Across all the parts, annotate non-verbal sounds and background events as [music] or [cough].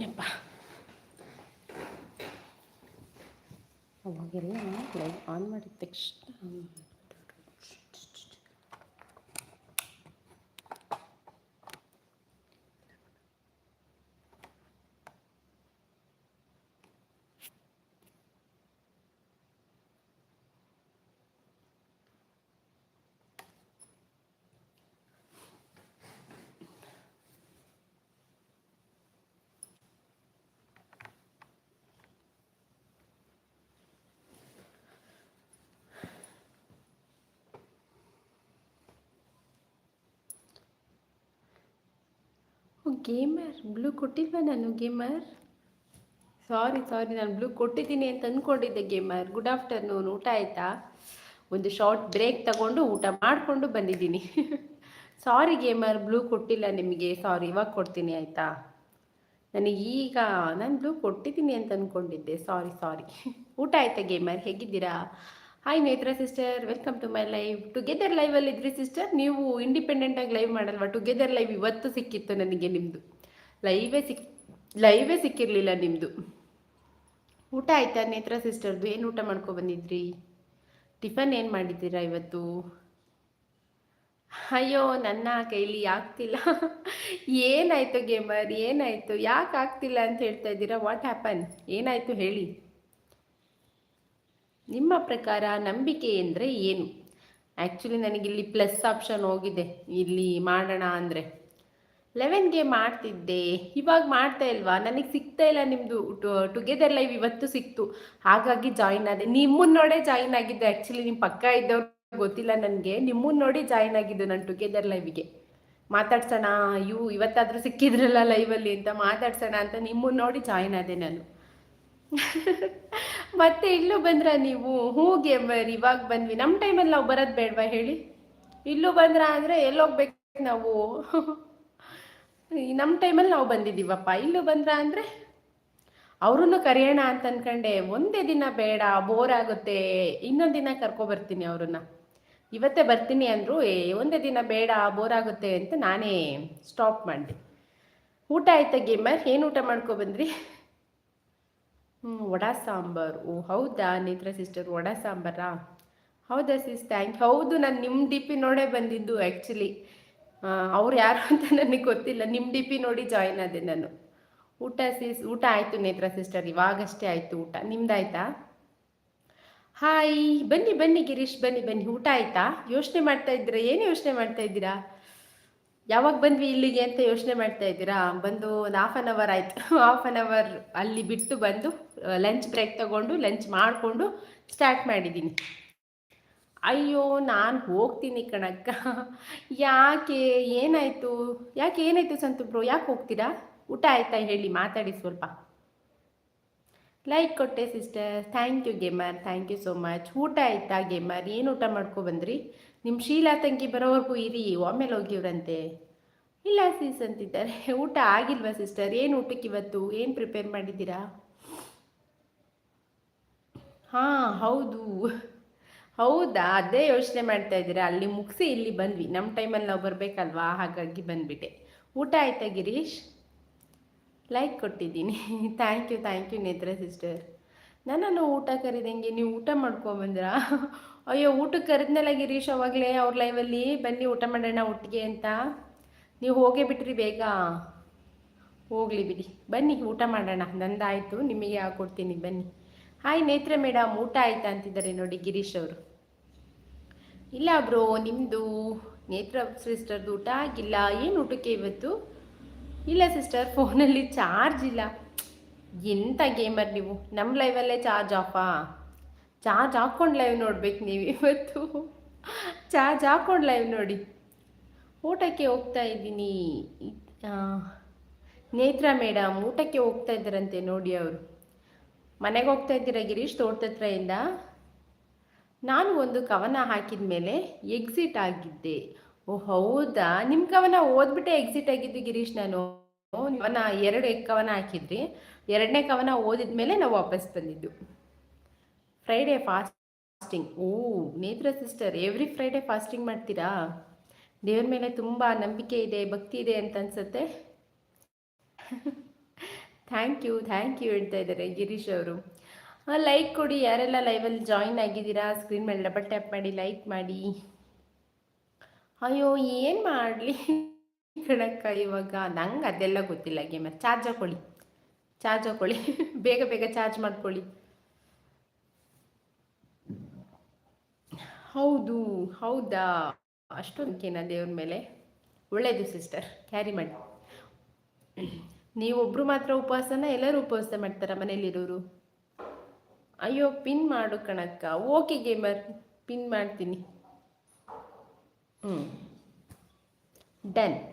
ಯಪ್ಪ. ಅವಾಗೆಲ್ಲ live on ಮಾಡಿದ ತಕ್ಷಣ ಗೇಮರ್ ಬ್ಲೂ ಕೊಟ್ಟಿಲ್ವಾ ನಾನು ಗೇಮರ್ ಸಾರಿ ಸಾರಿ ನಾನು ಬ್ಲೂ ಕೊಟ್ಟಿದ್ದೀನಿ ಅಂತ ಅಂದ್ಕೊಂಡಿದ್ದೆ ಗೇಮರ್ ಗುಡ್ ಆಫ್ಟರ್ನೂನ್ ಊಟ ಆಯಿತಾ? ಒಂದು ಶಾರ್ಟ್ ಬ್ರೇಕ್ ತಗೊಂಡು ಊಟ ಮಾಡಿಕೊಂಡು ಬಂದಿದ್ದೀನಿ. ಸಾರಿ ಗೇಮರ್ ಬ್ಲೂ ಕೊಟ್ಟಿಲ್ಲ ನಿಮಗೆ. ಸಾರಿ ಇವಾಗ ಕೊಡ್ತೀನಿ, ಆಯಿತಾ? ನನಗೆ ಈಗ, ನಾನು ಬ್ಲೂ ಕೊಟ್ಟಿದ್ದೀನಿ ಅಂತ ಅಂದ್ಕೊಂಡಿದ್ದೆ. ಸಾರಿ ಸಾರಿ [laughs] ಊಟ ಆಯಿತಾ ಗೇಮರ್ ಹೇಗಿದ್ದೀರಾ? Hi Netra sister welcome to my live together ಲೈವಲ್ಲಿ ಇದ್ರಿ ಸಿಸ್ಟರ್ ನೀವು ಇಂಡಿಪೆಂಡೆಂಟಾಗಿ ಲೈವ್ ಮಾಡಲ್ವಾ? ಟುಗೆದರ್ ಲೈವ್ ಇವತ್ತು ಸಿಕ್ಕಿತ್ತು ನನಗೆ ನಿಮ್ಮದು ಲೈವೇ ಸಿಕ್ ಲೈವೇ ಸಿಕ್ಕಿರಲಿಲ್ಲ ನಿಮ್ಮದು ಊಟ ಆಯ್ತಾ ನೇತ್ರ ಸಿಸ್ಟರ್ದು ಏನು ಊಟ ಮಾಡ್ಕೊ ಬಂದಿದ್ರಿ? ಟಿಫನ್ ಏನು ಮಾಡಿದ್ದೀರಾ ಇವತ್ತು? ಅಯ್ಯೋ, ನನ್ನ ಕೈಲಿ ಆಗ್ತಿಲ್ಲ. ಏನಾಯ್ತು ಗೇಮರ್ ಏನಾಯ್ತು? ಯಾಕೆ ಆಗ್ತಿಲ್ಲ ಅಂತ ಹೇಳ್ತಾ ಇದ್ದೀರಾ? ವಾಟ್ ಹ್ಯಾಪನ್ ಏನಾಯ್ತು ಹೇಳಿ. ನಿಮ್ಮ ಪ್ರಕಾರ ನಂಬಿಕೆ ಅಂದರೆ ಏನು? ಆ್ಯಕ್ಚುಲಿ ನನಗಿಲ್ಲಿ ಪ್ಲಸ್ ಆಪ್ಷನ್ ಹೋಗಿದೆ. ಇಲ್ಲಿ ಮಾಡೋಣ ಅಂದರೆ. ಲೆವೆನ್ಗೆ ಮಾಡ್ತಿದ್ದೆ. ಇವಾಗ ಮಾಡ್ತಾ ಇಲ್ವಾ? ನನಗೆ ಸಿಗ್ತಾ ಇಲ್ಲ ನಿಮ್ಮದು ಟುಗೆದರ್ ಲೈವ್ ಇವತ್ತು ಸಿಕ್ತು. ಹಾಗಾಗಿ ಜಾಯಿನ್ ಆದೆ. ನಿಮ್ಮನ್ನ ನೋಡೇ ಜಾಯಿನ್ ಆಗಿದ್ದೆ. ಆ್ಯಕ್ಚುಲಿ ನಿಮ್ಮ ಪಕ್ಕ ಇದ್ದವ್ರು ಗೊತ್ತಿಲ್ಲ ನನಗೆ. ನಿಮ್ಮನ್ನ ನೋಡಿ ಜಾಯಿನ್ ಆಗಿದ್ದು ನಾನು ಟುಗೆದರ್ ಲೈವ್ಗೆ ಮಾತಾಡ್ಸೋಣ. ಅಯ್ಯೋ, ಇವತ್ತಾದರೂ ಸಿಕ್ಕಿದ್ರಲ್ಲ ಲೈವಲ್ಲಿ ಅಂತ ಮಾತಾಡ್ಸೋಣ ಅಂತ ನಿಮ್ಮನ್ನ ನೋಡಿ ಜಾಯಿನ್ ಆದೆ ನಾನು. [laughs] ಮತ್ತೆ ಇಲ್ಲೂ ಬಂದ್ರ ನೀವು? ಹೂಗೆ ಬರ್ ಇವಾಗ ಬಂದ್ವಿ. ನಮ್ಮ ಟೈಮಲ್ಲಿ ನಾವು ಬರೋದು ಬೇಡವಾ ಹೇಳಿ? ಇಲ್ಲೂ ಬಂದ್ರ ಅಂದರೆ ಎಲ್ಲೋಗ್ಬೇಕು ನಾವು? [laughs] ನಮ್ಮ ಟೈಮಲ್ಲಿ ನಾವು ಬಂದಿದ್ದೀವಪ್ಪ. ಇಲ್ಲೂ ಬಂದ್ರ ಅಂದರೆ? ಅವ್ರನ್ನು ಕರೆಯೋಣ ಅಂತ ಅನ್ಕಂಡೆ. ಒಂದೇ ದಿನ ಬೇಡ ಬೋರ್ ಆಗುತ್ತೆ. ಇನ್ನೊಂದು ದಿನ ಕರ್ಕೊಬರ್ತೀನಿ ಅವ್ರನ್ನ. ಇವತ್ತೇ ಬರ್ತೀನಿ ಅಂದ್ರು, ಏ, ಒಂದೇ ದಿನ ಬೇಡ ಬೋರ್ ಆಗುತ್ತೆ ಅಂತ ನಾನೇ ಸ್ಟಾಪ್ ಮಾಡಿದೆ. ಊಟ ಆಯ್ತಾ ಗೇಮರ್? ಏನು ಊಟ ಮಾಡ್ಕೊ ಬಂದ್ರಿ? [laughs] ಹ್ಞೂ ವಡಾ ಸಾಂಬಾರು. ಓ, ಹೌದಾ ನೇತ್ರ ಸಿಸ್ಟರ್ ವಡಾ ಸಾಂಬಾರಾ? ಹೌದಾ ಸಿಸ್ ಥ್ಯಾಂಕ್ ಹೌದು, ನಾನು ನಿಮ್ಮ ಡಿ ಪಿ ನೋಡೇ ಬಂದಿದ್ದು ಆ್ಯಕ್ಚುಲಿ ಅವ್ರು ಯಾರು ಅಂತ ನನಗೆ ಗೊತ್ತಿಲ್ಲ. ನಿಮ್ಮ ಡಿ ಪಿ ನೋಡಿ ಜಾಯಿನ್ ಆದೆ ನಾನು. ಊಟ ಸಿಸ್ ಊಟ ಆಯಿತು ನೇತ್ರ ಸಿಸ್ಟರ್ ಇವಾಗಷ್ಟೇ ಆಯಿತು ಊಟ. ನಿಮ್ದಾಯ್ತಾ? ಹಾಯ್ ಬನ್ನಿ ಬನ್ನಿ ಗಿರೀಶ್, ಬನ್ನಿ ಬನ್ನಿ. ಊಟ ಆಯಿತಾ? ಯೋಚನೆ ಮಾಡ್ತಾ ಇದ್ದೀರಾ? ಏನು ಯೋಚನೆ ಮಾಡ್ತಾ ಇದ್ದೀರಾ? ಯಾವಾಗ ಬಂದ್ವಿ ಇಲ್ಲಿಗೆ ಅಂತ ಯೋಚನೆ ಮಾಡ್ತಾ ಇದ್ದೀರಾ? ಬಂದು ಒಂದು ಹಾಫ್ ಆನ್ ಅವರ್ ಆಯಿತು. ಹಾಫ್ ಆನ್ ಅವರ್ ಅಲ್ಲಿ ಬಿಟ್ಟು ಬಂದು ಲಂಚ್ ಬ್ರೇಕ್ ತಗೊಂಡು ಲಂಚ್ ಮಾಡಿಕೊಂಡು ಸ್ಟಾರ್ಟ್ ಮಾಡಿದ್ದೀನಿ. ಅಯ್ಯೋ, ನಾನು ಹೋಗ್ತೀನಿ ಕಣಕ್ಕ. [laughs] ಯಾಕೆ? ಏನಾಯಿತು? ಯಾಕೆ ಏನಾಯಿತು ಸಂತು ಬ್ರೋ ಯಾಕೆ ಹೋಗ್ತೀರಾ? ಊಟ ಆಯ್ತಾ ಹೇಳಿ, ಮಾತಾಡಿ ಸ್ವಲ್ಪ. ಲೈಕ್ ಕೊಟ್ಟೆ sister thank you gamer thank you so much ಊಟ ಆಯ್ತಾ ಗೇಮರ್ ಏನು ಊಟ ಮಾಡ್ಕೊ ಬಂದ್ರಿ? ನಿಮ್ಮ ಶೀಲಾ ತಂಗಿ ಬರೋವರೆಗೂ ಇರಿ, ಒಮ್ಮೆಲೆ ಹೋಗಿವ್ರಂತೆ ಇಲ್ಲ ಸೀಸ್ ಅಂತಿದ್ದಾರೆ. [laughs] ಊಟ ಆಗಿಲ್ವಾ ಸಿಸ್ಟರ್? ಏನು ಊಟಕ್ಕೆ ಇವತ್ತು? ಏನು ಪ್ರಿಪೇರ್ ಮಾಡಿದ್ದೀರಾ? ಹಾಂ, ಹೌದು. [laughs] ಹೌದಾ? ಅದೇ ಯೋಚನೆ ಮಾಡ್ತಾ ಇದ್ದೀರಾ. ಅಲ್ಲಿ ಮುಗಿಸಿ ಇಲ್ಲಿ ಬಂದ್ವಿ. ನಮ್ಮ ಟೈಮಲ್ಲಿ ನಾವು ಬರಬೇಕಲ್ವಾ? ಹಾಗಾಗಿ ಬಂದ್ಬಿಟ್ಟೆ. ಊಟ ಆಯ್ತಾ ಗಿರೀಶ್? ಲೈಕ್ ಕೊಟ್ಟಿದ್ದೀನಿ. [laughs] Thank you thank you Netra sister. ನನ್ನನ್ನು ಊಟ ಕರೀದಂಗೆ ನೀವು ಊಟ ಮಾಡ್ಕೊಂಬಂದ್ರಾ ಅಯ್ಯೋ, ಊಟಕ್ಕೆ ಕರೆದ್ನಲ್ಲ ಗಿರೀಶ್ ಅವಾಗಲೇ ಅವ್ರ ಲೈವಲ್ಲಿ ಬನ್ನಿ ಊಟ ಮಾಡೋಣ ಒಟ್ಟಿಗೆ ಅಂತ. ನೀವು ಹೋಗೇ ಬಿಟ್ರಿ ಬೇಗ. ಹೋಗಲಿ ಬಿಡಿ. ಬನ್ನಿ, ಊಟ ಮಾಡೋಣ. ನಂದಾಯಿತು, ನಿಮಗೆ ಹಾಕೊಡ್ತೀನಿ ಬನ್ನಿ. ಹಾಯ್ ನೇತ್ರ ಮೇಡಮ್, ಊಟ ಆಯ್ತಾ ಅಂತಿದ್ದಾರೆ ನೋಡಿ ಗಿರೀಶ್ ಅವರು. ಇಲ್ಲ ಬ್ರೋ ನಿಮ್ಮದು ನೇತ್ರ ಸಿಸ್ಟರ್ದು ಊಟ ಆಗಿಲ್ಲ. ಏನು ಊಟಕ್ಕೆ ಇವತ್ತು? ಇಲ್ಲ ಸಿಸ್ಟರ್, ಫೋನಲ್ಲಿ ಚಾರ್ಜ್ ಇಲ್ಲ. ಎಂಥ ಗೇಮರ್ ನೀವು? ನಮ್ಮ ಲೈವಲ್ಲೇ ಚಾರ್ಜ್ ಆಫಾ? ಚಾರ್ಜ್ ಹಾಕ್ಕೊಂಡು ಲೈವ್ ನೋಡ್ಬೇಕು ನೀವು ಇವತ್ತು. ಚಾರ್ಜ್ ಹಾಕ್ಕೊಂಡು ಲೈವ್ ನೋಡಿ. ಊಟಕ್ಕೆ ಹೋಗ್ತಾ ಇದ್ದೀನಿ. ನೇತ್ರ ಮೇಡಮ್, ಊಟಕ್ಕೆ ಹೋಗ್ತಾ ಇದ್ದಾರಂತೆ ನೋಡಿ ಅವರು. ಮನೆಗೆ ಹೋಗ್ತಾ ಇದ್ದೀರಾ ಗಿರೀಶ್ ತೋಟದತ್ರದಿಂದ ನಾನು ಒಂದು ಕವನ ಹಾಕಿದ ಮೇಲೆ ಎಕ್ಸಿಟ್ ಆಗಿದ್ದೆ. ಓ, ಹೌದಾ? ನಿಮ್ಮ ಕವನ ಓದ್ಬಿಟ್ಟೆ ಎಕ್ಸಿಟ್ ಆಗಿದ್ದು ಗಿರೀಶ್ ನಾನು. ಕವನ ಎರಡು ಕವನ ಹಾಕಿದ್ರಿ. ಎರಡನೇ ಕವನ ಓದಿದ ಮೇಲೆ ನಾವು ವಾಪಸ್ ಬಂದಿದ್ದು. ಫ್ರೈಡೇ ಫಾಸ್ಟಿಂಗ್ ಓ ನೇತ್ರ ಸಿಸ್ಟರ್ ಎವ್ರಿ ಫ್ರೈಡೇ ಫಾಸ್ಟಿಂಗ್ ಮಾಡ್ತೀರಾ? ದೇವ್ರ ಮೇಲೆ ತುಂಬ ನಂಬಿಕೆ ಇದೆ, ಭಕ್ತಿ ಇದೆ ಅಂತ ಅನ್ಸುತ್ತೆ. ಥ್ಯಾಂಕ್ ಯು ಥ್ಯಾಂಕ್ ಯು ಹೇಳ್ತಾ ಇದ್ದಾರೆ ಗಿರೀಶ್ ಅವರು. ಲೈಕ್ ಕೊಡಿ, ಯಾರೆಲ್ಲ ಲೈವಲ್ಲಿ ಜಾಯಿನ್ ಆಗಿದ್ದೀರಾ? ಸ್ಕ್ರೀನ್ ಮೇಲೆ ಡಬಲ್ ಟ್ಯಾಪ್ ಮಾಡಿ ಲೈಕ್ ಮಾಡಿ. ಅಯ್ಯೋ, ಏನು ಮಾಡಲಿ? ಕಣಕ್ಕ, ಇವಾಗ ನಂಗೆ ಅದೆಲ್ಲ ಗೊತ್ತಿಲ್ಲ ಗೇಮರ್ ಚಾರ್ಜ್ ಹಾಕೊಳ್ಳಿ. ಚಾರ್ಜ್ ಹಾಕೊಳ್ಳಿ. ಬೇಗ ಬೇಗ ಚಾರ್ಜ್ ಮಾಡ್ಕೊಳ್ಳಿ. ಹೌದು, ಹೌದಾ? ಅಷ್ಟೊಂದಕ್ಕೇನ ದೇವ್ರ ಮೇಲೆ? ಒಳ್ಳೆಯದು ಸಿಸ್ಟರ್, ಕ್ಯಾರಿ ಮಾಡಿ. ನೀವೊಬ್ಬರು ಮಾತ್ರ ಉಪವಾಸನ, ಎಲ್ಲರೂ ಉಪವಾಸ ಮಾಡ್ತಾರ ಮನೇಲಿರೋರು ಅಯ್ಯೋ, ಪಿನ್ ಮಾಡು ಕಣಕ್ಕ. ಓಕೆ ಗೇಮರ್, ಪಿನ್ ಮಾಡ್ತೀನಿ. ಹ್ಞೂ ಡನ್.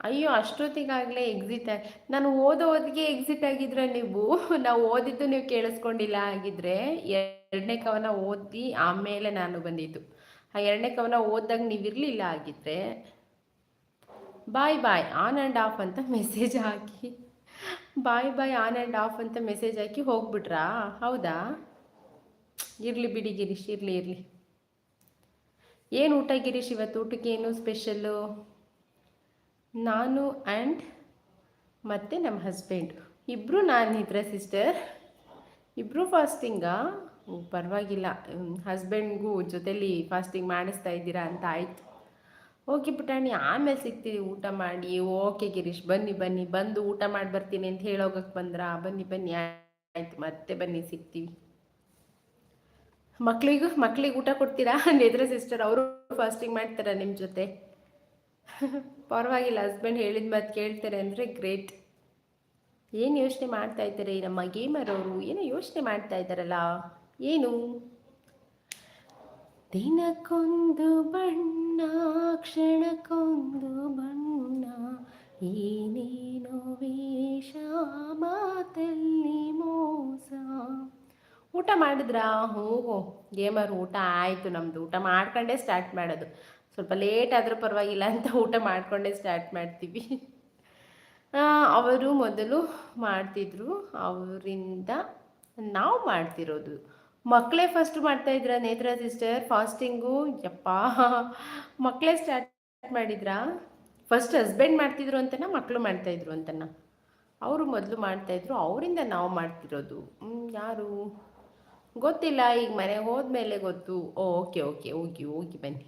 ಅಯ್ಯೋ, ಅಷ್ಟೊತ್ತಿಗಾಗಲೇ ಎಕ್ಸಿಟ್ ಆಗಿ ನಾನು ಓದೋ ಓದಿಗೆ ಎಕ್ಸಿಟ್ ಆಗಿದ್ರೆ ನೀವು? [laughs] ನಾವು ಓದಿದ್ದು ನೀವು ಕೇಳಿಸ್ಕೊಂಡಿಲ್ಲ ಆಗಿದ್ರೆ ಎರಡನೇ ಕವನ ಓದಿ ಆಮೇಲೆ ನಾನು ಬಂದಿದ್ದು. ಆ ಎರಡನೇ ಕವನ ಓದಿದಾಗ ನೀವು ಇರಲಿಲ್ಲ ಆಗಿದ್ರೆ bye bye on and off ಅಂತ message hockey. Bye bye on and off ಅಂತ ಮೆಸೇಜ್ ಹಾಕಿ ಹೋಗ್ಬಿಟ್ರಾ? ಹೌದಾ? ಇರಲಿ ಬಿಡಿ ಗಿರೀಶ್, ಇರಲಿ ಇರಲಿ. ಏನು ಊಟ ಗಿರೀಶ್ ಇವತ್ತು? ಊಟಕ್ಕೆ ಏನು ಸ್ಪೆಷಲ್ಲು ನಾನು ಆ್ಯಂಡ್ ಮತ್ತು ನಮ್ಮ ಹಸ್ಬೆಂಡ್. ಇಬ್ಬರು ನಾನಿದ್ರೆ ಸಿಸ್ಟರ್ ಇಬ್ಬರು ಫಾಸ್ಟಿಂಗಾ. ಪರವಾಗಿಲ್ಲ ಹಸ್ಬೆಂಡ್ಗೂ ಜೊತೇಲಿ ಫಾಸ್ಟಿಂಗ್ ಮಾಡಿಸ್ತಾ ಇದ್ದೀರಾ ಅಂತ ಆಯಿತು. ಓಕೆ ಪುಟಾಣಿ, ಆಮೇಲೆ ಸಿಗ್ತೀವಿ, ಊಟ ಮಾಡಿ. ಓಕೆ ಗಿರೀಶ್, ಬನ್ನಿ ಬನ್ನಿ, ಬಂದು ಊಟ ಮಾಡಿ ಬರ್ತೀನಿ ಅಂತ ಹೇಳೋಗಕ್ಕೆ ಬಂದ್ರಾ. ಬನ್ನಿ ಬನ್ನಿ, ಆಯ್ತು, ಮತ್ತೆ ಬನ್ನಿ, ಸಿಗ್ತೀವಿ. ಮಕ್ಳಿಗೂ, ಮಕ್ಳಿಗೆ ಊಟ ಕೊಡ್ತೀರಾ? [laughs] ನೇತ್ರ ಸಿಸ್ಟರ್, ಅವರು ಫಾಸ್ಟಿಂಗ್ ಮಾಡ್ತಾರಾ ನಿಮ್ಮ ಜೊತೆ? ಪರವಾಗಿಲ್ಲ ಹಸ್ಬೆಂಡ್ ಹೇಳಿದ ಮಾತು ಕೇಳ್ತಾರೆ ಅಂದರೆ ಗ್ರೇಟ್ ಏನು ಯೋಚನೆ ಮಾಡ್ತಾ ಇದ್ದಾರೆ? ನಮ್ಮ ಗೇಮರ್ ಅವರು ಏನೋ ಯೋಚನೆ ಮಾಡ್ತಾ ಇದ್ದಾರಲ್ಲ, ಏನು? ದಿನಕ್ಕೊಂದು ಬಣ್ಣ, ಕ್ಷಣಕ್ಕೊಂದು ಬಣ್ಣ, ಏನೇನೋ ವೇಷ, ಮಾತಲ್ಲಿ ಮೋಸ. ಊಟ ಮಾಡಿದ್ರಾ? ಹೋಗೋ ಗೇಮರ್ ಊಟ ಆಯಿತು ನಮ್ಮದು ಊಟ ಮಾಡ್ಕೊಂಡೇ ಸ್ಟಾರ್ಟ್ ಮಾಡೋದು. ಸ್ವಲ್ಪ ಲೇಟ್ ಆದರೂ ಪರವಾಗಿಲ್ಲ ಅಂತ ಊಟ ಮಾಡಿಕೊಂಡೇ ಸ್ಟಾರ್ಟ್ ಮಾಡ್ತೀವಿ. ಅವರು ಮೊದಲು ಮಾಡ್ತಿದ್ರು. ಅವರಿಂದ ನಾವು ಮಾಡ್ತಿರೋದು. ಮಕ್ಕಳೇ ಫಸ್ಟ್ ಮಾಡ್ತಾಯಿದ್ರ ನೇತ್ರ ಸಿಸ್ಟರ್ ಫಾಸ್ಟಿಂಗು ಯಪ್ಪ ಮಕ್ಕಳೇ ಸ್ಟಾರ್ಟ್ ಮಾಡಿದ್ರಾ? ಫಸ್ಟ್ ಹಸ್ಬೆಂಡ್ ಮಾಡ್ತಿದ್ರು ಅಂತನ ಮಕ್ಕಳು ಮಾಡ್ತಾಯಿದ್ರು ಅಂತನ? ಅವರು ಮೊದಲು ಮಾಡ್ತಾಯಿದ್ರು ಅವರಿಂದ ನಾವು ಮಾಡ್ತಿರೋದು. ಯಾರು? ಗೊತ್ತಿಲ್ಲ, ಈಗ ಮನೆಗೆ ಹೋದ್ಮೇಲೆ ಗೊತ್ತು. ಓಕೆ ಓಕೆ ಹೋಗಿ ಹೋಗಿ, ಬನ್ನಿ.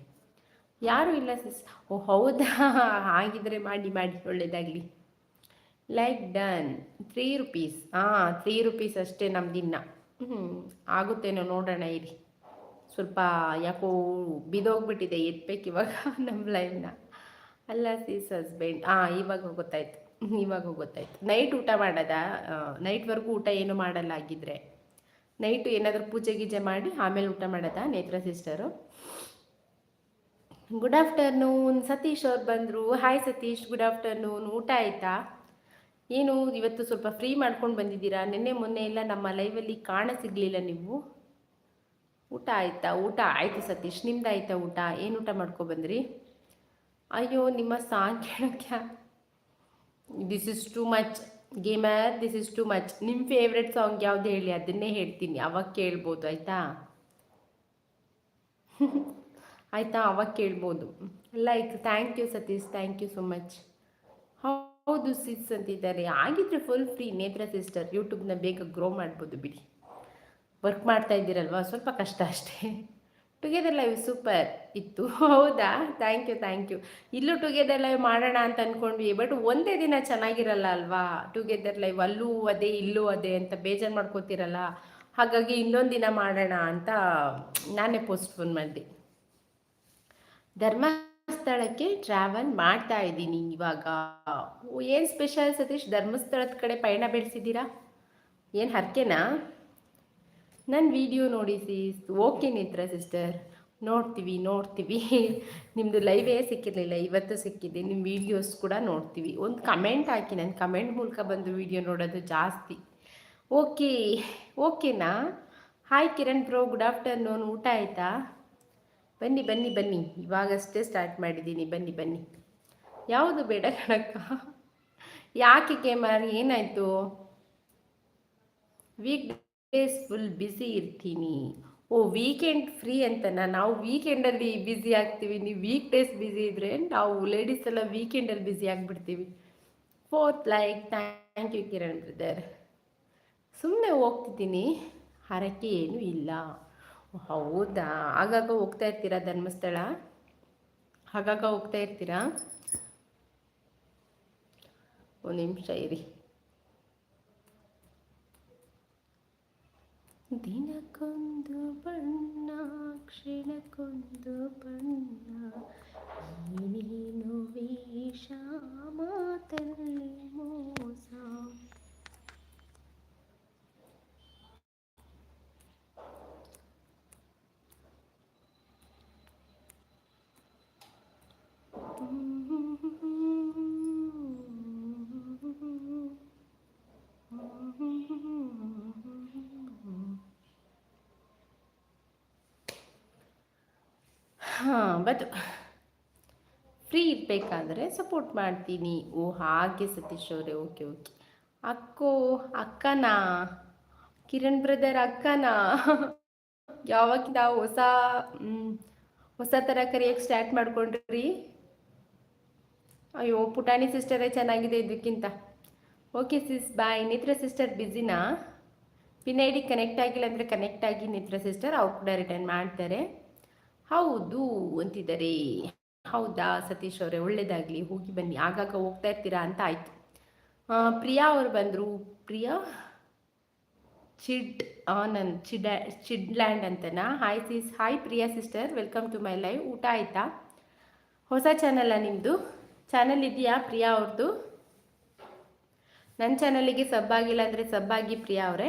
ಯಾರೂ ಇಲ್ಲ ಸಿಸ್ ಓ, ಹೌದಾ? ಹಾಗಿದ್ರೆ ಮಾಡಿ ಮಾಡಿ ಒಳ್ಳೆಯದಾಗಲಿ ಲೈಕ್ ಡನ್ ತ್ರೀ ರುಪೀಸ್ ಹಾಂ ತ್ರೀ ರುಪೀಸ್ ಅಷ್ಟೇ ನಮ್ದಿನ್ನ. ಹ್ಞೂ ಆಗುತ್ತೇನೋ ನೋಡೋಣ, ಇರಿ. ಸ್ವಲ್ಪ ಯಾಕೋ ಬಿದೋಗ್ಬಿಟ್ಟಿದೆ, ಎತ್ಬೇಕು ಇವಾಗ [laughs] ನಮ್ಮ ಲೈವ್ನ ಅಲ್ಲ ಸಿಸ್ ಹಸ್ಬೆಂಡ್ ಹಾಂ, ಇವಾಗ ಗೊತ್ತಾಯ್ತು [laughs] ಇವಾಗ ಗೊತ್ತಾಯ್ತು ನೈಟ್ ಊಟ ಮಾಡೋದ? ನೈಟ್ವರೆಗೂ ಊಟ ಏನು ಮಾಡಲ್ಲ ಆಗಿದ್ರೆ ನೈಟು ಏನಾದರೂ ಪೂಜೆ ಗೀಜೆ ಮಾಡಿ ಆಮೇಲೆ ಊಟ ಮಾಡೋದಾ ನೇತ್ರ ಸಿಸ್ಟರು ಗುಡ್ ಆಫ್ಟರ್ನೂನ್ ಸತೀಶ್ ಅವ್ರು ಬಂದರು. ಹಾಯ್ ಸತೀಶ್ ಗುಡ್ ಆಫ್ಟರ್ನೂನ್ ಊಟ ಆಯಿತಾ? ಏನು, ಇವತ್ತು ಸ್ವಲ್ಪ ಫ್ರೀ ಮಾಡ್ಕೊಂಡು ಬಂದಿದ್ದೀರಾ? ನಿನ್ನೆ ಮೊನ್ನೆ ಎಲ್ಲ ನಮ್ಮ ಲೈವಲ್ಲಿ ಕಾಣ ಸಿಗಲಿಲ್ಲ ನೀವು. ಊಟ ಆಯಿತಾ? ಊಟ ಆಯಿತು ಸತೀಶ್ ನಿಮ್ದು ಆಯಿತಾ ಊಟ? ಏನು ಊಟ ಮಾಡ್ಕೊಬಂದ್ರಿ ಅಯ್ಯೋ, ನಿಮ್ಮ ಸಾಂಗ್ ಕೇಳೋಕ್ಕೆ this is too much gamer this is too much ನಿಮ್ಮ ಫೇವ್ರೆಟ್ ಸಾಂಗ್ ಯಾವ್ದು ಹೇಳಿ? ಅದನ್ನೇ ಹೇಳ್ತೀನಿ. ಅವಾಗ ಕೇಳ್ಬೋದು, ಆಯಿತಾ? [laughs] ಆಯಿತಾ? ಅವಾಗ ಕೇಳ್ಬೋದು. Like thank you Satish thank you so much ಹೌದು ಸಿಸ್ ಅಂತಿದ್ದಾರೆ. ಆಗಿದ್ರೆ ಫುಲ್ ಫ್ರೀ ನೇತ್ರ ಸಿಸ್ಟರ್ ಯೂಟ್ಯೂಬ್ನ ಬೇಗ ಗ್ರೋ ಮಾಡ್ಬೋದು ಬಿಡಿ. ವರ್ಕ್ ಮಾಡ್ತಾ ಇದ್ದೀರಲ್ವ? ಸ್ವಲ್ಪ ಕಷ್ಟ ಅಷ್ಟೇ. ಟುಗೆದರ್ ಲೈವ್ ಸೂಪರ್ ಇತ್ತು. ಹೌದಾ? ಥ್ಯಾಂಕ್ ಯು ಥ್ಯಾಂಕ್ ಯು ಇಲ್ಲೂ ಟುಗೆದರ್ ಲೈವ್ ಮಾಡೋಣ ಅಂತ ಅಂದ್ಕೊಂಡ್ವಿ ಬಟ್ ಒಂದೇ ದಿನ ಚೆನ್ನಾಗಿರಲ್ಲ ಅಲ್ವಾ? ಟುಗೆದರ್ ಲೈವ್ ಅಲ್ಲೂ ಅದೇ, ಇಲ್ಲೂ ಅದೇ ಅಂತ ಬೇಜಾರು ಮಾಡ್ಕೋತಿರಲ್ಲ? ಹಾಗಾಗಿ ಇನ್ನೊಂದು ದಿನ ಮಾಡೋಣ ಅಂತ ನಾನೇ ಪೋಸ್ಟ್ಪೋನ್ ಮಾಡಿದೆ. ಧರ್ಮಸ್ಥಳಕ್ಕೆ ಟ್ರಾವೆಲ್ ಮಾಡ್ತಾ ಇದ್ದೀನಿ ಇವಾಗ. ಏನು ಸ್ಪೆಷಲ್ ಸತೀಶ್? ಧರ್ಮಸ್ಥಳದ ಕಡೆ ಪಯಣ ಬೆಳೆಸಿದ್ದೀರಾ? ಏನು ಹರ್ಕೆನಾ? ನನ್ನ ವಿಡಿಯೋ ನೋಡಿ ಸೀಸ್ ಓಕೆ ನಿತ್ರ ಸಿಸ್ಟರ್ ನೋಡ್ತೀವಿ ನೋಡ್ತೀವಿ. ನಿಮ್ಮದು ಲೈವೇ ಸಿಕ್ಕಿರಲಿಲ್ಲ, ಇವತ್ತು ಸಿಕ್ಕಿದೆ. ನಿಮ್ಮ ವೀಡಿಯೋಸ್ ಕೂಡ ನೋಡ್ತೀವಿ. ಒಂದು ಕಮೆಂಟ್ ಹಾಕಿ ನನ್ನ ಕಮೆಂಟ್ ಮೂಲಕ ಬಂದು ವೀಡಿಯೋ ನೋಡೋದು ಜಾಸ್ತಿ. ಓಕೆ ಓಕೆನಾ hi Kiran bro good afternoon ಊಟ ಆಯಿತಾ? ಬನ್ನಿ ಬನ್ನಿ ಬನ್ನಿ. ಇವಾಗಷ್ಟೇ ಸ್ಟಾರ್ಟ್ ಮಾಡಿದ್ದೀನಿ. ಬನ್ನಿ ಬನ್ನಿ. ಯಾವುದು ಬೇಡ ಕಣಕ್ಕ? ಯಾಕೆ ಕೇಮರ್? ಏನಾಯಿತು? ವೀಕ್ ಡೇಸ್ ಫುಲ್ ಬ್ಯುಸಿ ಇರ್ತೀನಿ. ಓ ವೀಕೆಂಡ್ ಫ್ರೀ ಅಂತನಾ? ನಾವು ವೀಕೆಂಡಲ್ಲಿ ಬ್ಯುಸಿ ಆಗ್ತೀವಿ. ನೀವು ವೀಕ್ ಡೇಸ್ ಬ್ಯುಸಿ ಇದ್ದರೆ ನಾವು ಲೇಡೀಸ್ ಎಲ್ಲ ವೀಕೆಂಡಲ್ಲಿ busy ಆಗಿಬಿಡ್ತೀವಿ. Fourth like thank you Kiran brother ಸುಮ್ಮನೆ ಹೋಗ್ತಿದ್ದೀನಿ. ಹರಕೆ ಏನೂ ಇಲ್ಲ. ಹೌದಾ? ಆಗಾಗ ಹೋಗ್ತಾ ಇರ್ತೀರಾ ಧರ್ಮಸ್ಥಳ? ಆಗಾಗ ಹೋಗ್ತಾ ಇರ್ತೀರಾ? ಒಂದು ನಿಮಿಷ ಇರಿ. ದಿನಕ್ಕೊಂದು ಬಣ್ಣ, ಕ್ಷಣಕ್ಕೊಂದು ಬಣ್ಣ ನೀನು ವೇಷ ಮಾತಲ್ಲಿ ಮೋಸ. ಹಾಂ ಬಟ್ ಫ್ರೀ ಇರಬೇಕಾದ್ರೆ ಸಪೋರ್ಟ್ ಮಾಡ್ತೀನಿ. ಓ, ಹಾಗೆ ಸತೀಶ್ ಅವರೇ ಓಕೆ ಓಕೆ ಅಕ್ಕೋ, ಅಕ್ಕನಾ? ಕಿರಣ್ ಬ್ರದರ್ ಅಕ್ಕನಾ? ಯಾವಾಗಿಂದ ಹೊಸ ಹೊಸ ಥರ ಕರಿಯೋಕ್ಕೆ ಸ್ಟಾರ್ಟ್ ಮಾಡ್ಕೊಂಡ್ರಿ? ಅಯ್ಯೋ, ಪುಟಾಣಿ ಸಿಸ್ಟರೇ ಚೆನ್ನಾಗಿದೆ ಇದಕ್ಕಿಂತ okay sis bye Nitra sister ಬ್ಯುಸಿನಾ pin I D connect ಆಗಿಲ್ಲ ಅಂದರೆ ಕನೆಕ್ಟ್ ಆಗಿ ನಿತ್ರ ಸಿಸ್ಟರ್ ಅವ್ರು ಕೂಡ ರಿಟರ್ನ್ ಮಾಡ್ತಾರೆ. ಹೌದು ಅಂತಿದ್ದಾರೆ. ಹೌದಾ, ಸತೀಶ್ ಅವರೇ, ಒಳ್ಳೇದಾಗಲಿ. ಹೋಗಿ ಬನ್ನಿ. ಆಗಾಗ ಹೋಗ್ತಾ ಇರ್ತೀರಾ ಅಂತ ಆಯಿತು. ಪ್ರಿಯಾ ಅವರು ಬಂದರು. ಪ್ರಿಯಾ? ಚಿಡ್ ನನ್ನ ಚಿಡ, ಚಿಡ್ಲ್ಯಾಂಡ್ ಅಂತನಾ? Hi sis hi Priya sister welcome to my live ಊಟ ಆಯಿತಾ? ಹೊಸ ಚಾನಲ್ಲ ನಿಮ್ಮದು ಚಾನಲ್ ಇದೆಯಾ ಪ್ರಿಯಾ ಅವ್ರದ್ದು ನನ್ನ ಚಾನಲಿಗೆ ಸಬ್ ಆಗಿಲ್ಲ ಅಂದರೆ ಸಬ್ ಆಗಿ ಪ್ರಿಯಾ ಅವರೇ.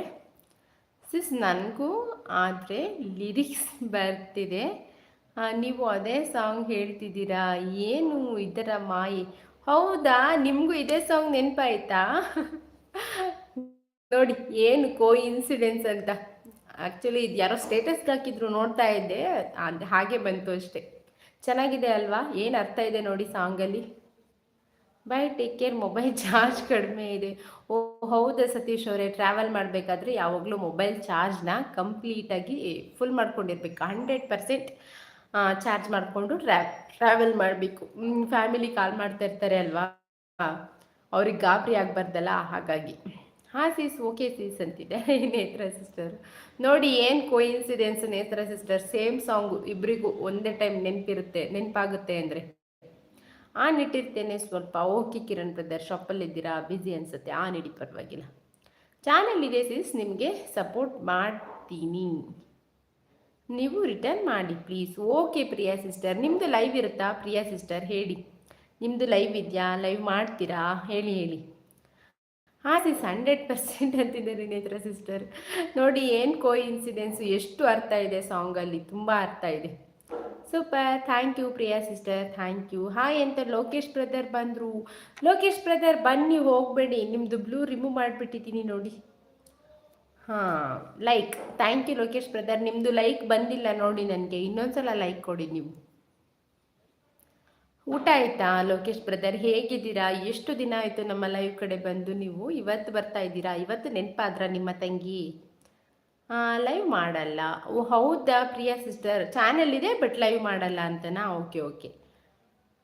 ಸಿಸ್ ನನಗೂ ಆದರೆ ಲಿರಿಕ್ಸ್ ಬರ್ತಿದೆ. ನೀವು ಅದೇ ಸಾಂಗ್ ಹೇಳ್ತಿದ್ದೀರಾ? ಏನು ಇದರ ಮಾಯಿ? ಹೌದಾ? ನಿಮಗೂ ಇದೇ ಸಾಂಗ್ ನೆನಪಾಯ್ತಾ? [laughs] ನೋಡಿ, ಏನು ಕೋ ಇನ್ಸಿಡೆನ್ಸ್ ಅಂತ. ಆ್ಯಕ್ಚುಲಿ ಇದು ಯಾರೋ ಸ್ಟೇಟಸ್ಗೆ ಹಾಕಿದ್ರು ನೋಡ್ತಾ ಇದ್ದೆ. ಅದು ಹಾಗೆ ಬಂತು ಅಷ್ಟೇ. ಚೆನ್ನಾಗಿದೆ ಅಲ್ವಾ? ಏನು ಅರ್ಥ ಇದೆ ನೋಡಿ ಸಾಂಗಲ್ಲಿ bye take care mobile charge ಕಡಿಮೆ ಇದೆ. ಓ, ಹೌದಾ ಸತೀಶ್ ಅವರೇ ಟ್ರಾವೆಲ್ ಮಾಡಬೇಕಾದ್ರೆ ಯಾವಾಗಲೂ ಮೊಬೈಲ್ ಚಾರ್ಜ್ನ ಕಂಪ್ಲೀಟಾಗಿ ಫುಲ್ ಮಾಡ್ಕೊಂಡಿರ್ಬೇಕು. ಹಂಡ್ರೆಡ್ ಪರ್ಸೆಂಟ್ ಚಾರ್ಜ್ ಮಾಡಿಕೊಂಡು ಟ್ರಾ ಟ್ರಾವೆಲ್ ಮಾಡಬೇಕು. ಫ್ಯಾಮಿಲಿ ಕಾಲ್ ಮಾಡ್ತಾ ಇರ್ತಾರೆ ಅಲ್ವಾ? ಅವ್ರಿಗೆ ಗಾಬರಿ ಆಗಬಾರ್ದಲ್ಲ? ಹಾಗಾಗಿ. ಹಾಂ ಸೀಸ್ ಓಕೆ ಸೀಸ್ ಅಂತಿದೆ. [laughs] ನೇತ್ರ ಸಿಸ್ಟರ್ ನೋಡಿ, ಏನು ಕೋಇನ್ಸಿಡೆನ್ಸ್ ನೇತ್ರ ಸಿಸ್ಟರ್ ಸೇಮ್ ಸಾಂಗು ಇಬ್ಬರಿಗೂ ಒಂದೇ ಟೈಮ್ ನೆನಪಿರುತ್ತೆ, ನೆನಪಾಗುತ್ತೆ ಅಂದರೆ. ಆ ನಿಟ್ಟಿರ್ತೇನೆ ಸ್ವಲ್ಪ. ಓಕೆ, ಕಿರಣ್ ಬ್ರದರ್ ಶಾಪಲ್ಲಿದ್ದೀರಾ ಬ್ಯುಸಿ ಅನಿಸುತ್ತೆ. ಆ ನಿಡಿ ಪರವಾಗಿಲ್ಲ. ಚಾನಲ್ ಇದೆ ಸಿಸ್, ನಿಮಗೆ ಸಪೋರ್ಟ್ ಮಾಡ್ತೀನಿ. ನೀವು ರಿಟರ್ನ್ ಮಾಡಿ, ಪ್ಲೀಸ್. Okay, Priya sister. ನಿಮ್ಮದು ಲೈವ್ ಇರುತ್ತಾ? ಪ್ರಿಯಾ ಸಿಸ್ಟರ್, ಹೇಳಿ. ನಿಮ್ಮದು ಲೈವ್ ಇದೆಯಾ? ಲೈವ್ ಮಾಡ್ತೀರಾ? ಹೇಳಿ ಹೇಳಿ. ಹಾಂ ಸಿಸ್, ಹಂಡ್ರೆಡ್ ಪರ್ಸೆಂಟ್ ಅಂತಿದ್ದಾರೆ ನೇತ್ರ ಸಿಸ್ಟರ್. ನೋಡಿ, ಏನು ಕೋ ಇನ್ಸಿಡೆನ್ಸು ಎಷ್ಟು ಅರ್ಥ ಇದೆ ಸಾಂಗಲ್ಲಿ ತುಂಬ ಅರ್ಥ ಇದೆ. Super thank you Priya sister thank you hi ಅಂತ ಲೋಕೇಶ್ ಬ್ರದರ್ ಬಂದರು? ಲೋಕೇಶ್ ಬ್ರದರ್ ಬನ್ನಿ, ಹೋಗಬೇಡಿ. ನಿಮ್ಮದು ಬ್ಲೂ ರಿಮೂವ್ ಮಾಡಿಬಿಟ್ಟಿದ್ದೀನಿ ನೋಡಿ. ಹಾಂ like thank you Lokesh brother ನಿಮ್ಮದು ಲೈಕ್ ಬಂದಿಲ್ಲ ನೋಡಿ ನನಗೆ. ಇನ್ನೊಂದ್ಸಲ ಲೈಕ್ ಕೊಡಿ ನೀವು. ಊಟ ಆಯಿತಾ, ಲೋಕೇಶ್ ಬ್ರದರ್ ಹೇಗಿದ್ದೀರಾ? ಎಷ್ಟು ದಿನ ಆಯಿತು ನಮ್ಮ ಲೈವ್ ಕಡೆ ಬಂದು ನೀವು? ಇವತ್ತು ಬರ್ತಾ ಇದ್ದೀರಾ? ಇವತ್ತು ನೆನಪಾದ್ರ ನಿಮ್ಮ ತಂಗಿ? ಲೈವ್ ಮಾಡಲ್ಲ. ಓ, ಹೌದಾ ಪ್ರಿಯಾ ಸಿಸ್ಟರ್ ಚಾನಲ್ ಇದೆ ಬಟ್ ಲೈವ್ ಮಾಡಲ್ಲ ಅಂತನಾ? ಓಕೆ ಓಕೆ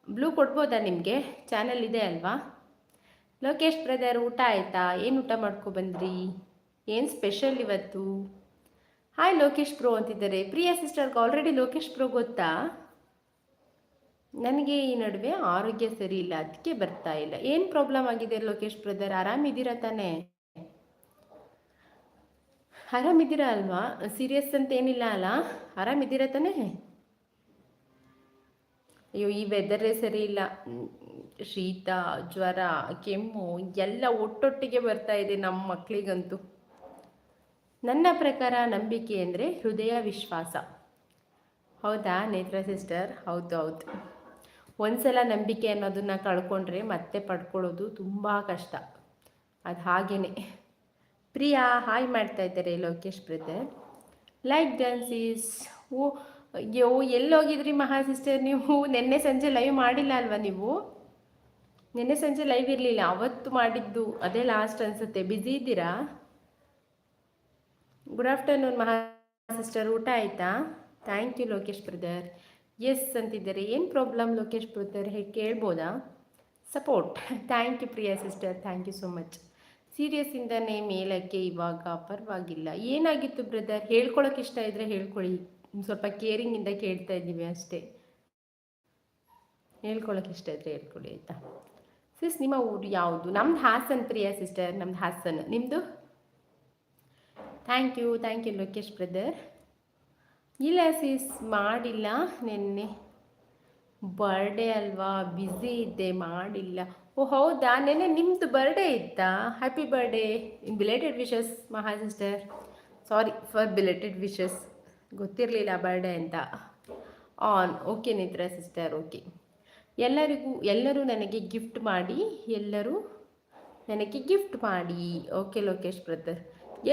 ಬ್ಲೂ ಕೊಡ್ಬೋದಾ ನಿಮಗೆ? ಚಾನಲ್ ಇದೆ ಅಲ್ವಾ? ಲೋಕೇಶ್ ಬ್ರದರ್ ಊಟ ಆಯಿತಾ? ಏನು ಊಟ ಮಾಡ್ಕೊ ಬಂದ್ರಿ? ಏನು ಸ್ಪೆಷಲ್ ಇವತ್ತು? ಹಾಯ್ ಲೋಕೇಶ್ ಪ್ರೋ ಅಂತಿದ್ದಾರೆ. ಪ್ರಿಯಾ ಸಿಸ್ಟರ್ಗೆ ಆಲ್ರೆಡಿ ಲೋಕೇಶ್ ಪ್ರೋ ಗೊತ್ತಾ? ನನಗೆ ಈ ನಡುವೆ ಆರೋಗ್ಯ ಸರಿ ಇಲ್ಲ ಅದಕ್ಕೆ ಬರ್ತಾ ಇಲ್ಲ. ಏನು ಪ್ರಾಬ್ಲಮ್ ಆಗಿದೆ ಲೋಕೇಶ್ ಬ್ರದರ್ ಆರಾಮಿದ್ದೀರಾ ತಾನೇ? ಆರಾಮಿದ್ದೀರಾ ಅಲ್ವಾ? ಸೀರಿಯಸ್ ಅಂತ ಏನಿಲ್ಲ ಅಲ್ಲ? ಆರಾಮಿದ್ದೀರಾ ತಾನೇ? ಅಯ್ಯೋ, ಈ ವೆದರೇ ಸರಿ ಇಲ್ಲ. ಶೀತ, ಜ್ವರ, ಕೆಮ್ಮು, ಎಲ್ಲ ಒಟ್ಟೊಟ್ಟಿಗೆ ಬರ್ತಾ ಇದೆ ನಮ್ಮ ಮಕ್ಕಳಿಗಂತೂ ನನ್ನ ಪ್ರಕಾರ ನಂಬಿಕೆ ಅಂದರೆ ಹೃದಯ ವಿಶ್ವಾಸ. ಹೌದಾ ನೇತ್ರ ಸಿಸ್ಟರ್? ಹೌದು ಹೌದು. ಒಂದ್ಸಲ ನಂಬಿಕೆ ಅನ್ನೋದನ್ನ ಕಳ್ಕೊಂಡ್ರೆ ಮತ್ತೆ ಪಡ್ಕೊಳ್ಳೋದು ತುಂಬ ಕಷ್ಟ. ಅದು ಹಾಗೇ ಪ್ರಿಯಾ ಹಾಯ್ ಮಾಡ್ತಾ ಇದ್ದಾರೆ ಲೋಕೇಶ್ ಬ್ರದರ್ ಲೈಕ್ ಡ್ಯಾನ್ಸೀಸ್ ಓ, ಅಯ್ಯೋ, ಎಲ್ಲೋಗಿದ್ರಿ ಮಹಾ ಸಿಸ್ಟರ್ ನೀವು? ನಿನ್ನೆ ಸಂಜೆ ಲೈವ್ ಮಾಡಿಲ್ಲ ಅಲ್ವಾ ನೀವು? ನಿನ್ನೆ ಸಂಜೆ ಲೈವ್ ಇರಲಿಲ್ಲ, ಅವತ್ತು ಮಾಡಿದ್ದು, ಅದೇ ಲಾಸ್ಟ್ ಅನಿಸುತ್ತೆ. ಬ್ಯುಸಿ ಇದ್ದೀರಾ? ಗುಡ್ ಆಫ್ಟರ್ನೂನ್ ಮಹಾ ಸಿಸ್ಟರ್ ಊಟ ಆಯಿತಾ? Thank you Lokesh brother yes ಅಂತಿದ್ದಾರೆ. ಏನು ಪ್ರಾಬ್ಲಮ್ ಲೋಕೇಶ್ ಬ್ರದರ್ ಹೇಗೆ ಕೇಳ್ಬೋದಾ? Support thank you Priya sister thank you so much ಸೀರಿಯಸ್ಸಿಂದನೇ ಮೇಲಕ್ಕೆ ಇವಾಗ ಪರವಾಗಿಲ್ಲ. ಏನಾಗಿತ್ತು ಬ್ರದರ್? ಹೇಳ್ಕೊಳಕ್ಕೆ ಇಷ್ಟ ಇದ್ದರೆ ಹೇಳ್ಕೊಳ್ಳಿ ಸ್ವಲ್ಪ ಕೇರಿಂಗಿಂದ ಕೇಳ್ತಾ ಇದ್ದೀವಿ ಅಷ್ಟೇ. ಹೇಳ್ಕೊಳಕ್ಕೆ ಇಷ್ಟ ಇದ್ದರೆ ಹೇಳ್ಕೊಳ್ಳಿ ಆಯಿತಾ? ಸಿಸ್ ನಿಮ್ಮ ಊರು ಯಾವುದು? ನಮ್ದು ಹಾಸನ್ ಪ್ರಿಯಾ ಸಿಸ್ಟರ್ ನಮ್ದು ಹಾಸನ್. ನಿಮ್ಮದು thank you thank you Lokesh brother. ಇಲ್ಲ ಸಿಸ್ ಮಾಡಿಲ್ಲ. ನಿನ್ನೆ ಬರ್ಡೇ ಅಲ್ವಾ? ಬ್ಯುಸಿ ಇದ್ದೆ, ಮಾಡಿಲ್ಲ. ಓ, ಹೌದಾ? ನೆನ್ನೆ ನಿಮ್ಮದು ಬರ್ಡೇ ಇತ್ತಾ? Happy birthday in belated wishes Maha sister sorry for belated wishes ಗೊತ್ತಿರಲಿಲ್ಲ ಬರ್ಡೇ ಅಂತ. On okay Nitra sister okay ಎಲ್ಲರಿಗೂ, ಎಲ್ಲರೂ ನನಗೆ ಗಿಫ್ಟ್ ಮಾಡಿ, ಎಲ್ಲರೂ ನನಗೆ ಗಿಫ್ಟ್ ಮಾಡಿ. ಓಕೆ ಲೋಕೇಶ್ ಬ್ರದರ್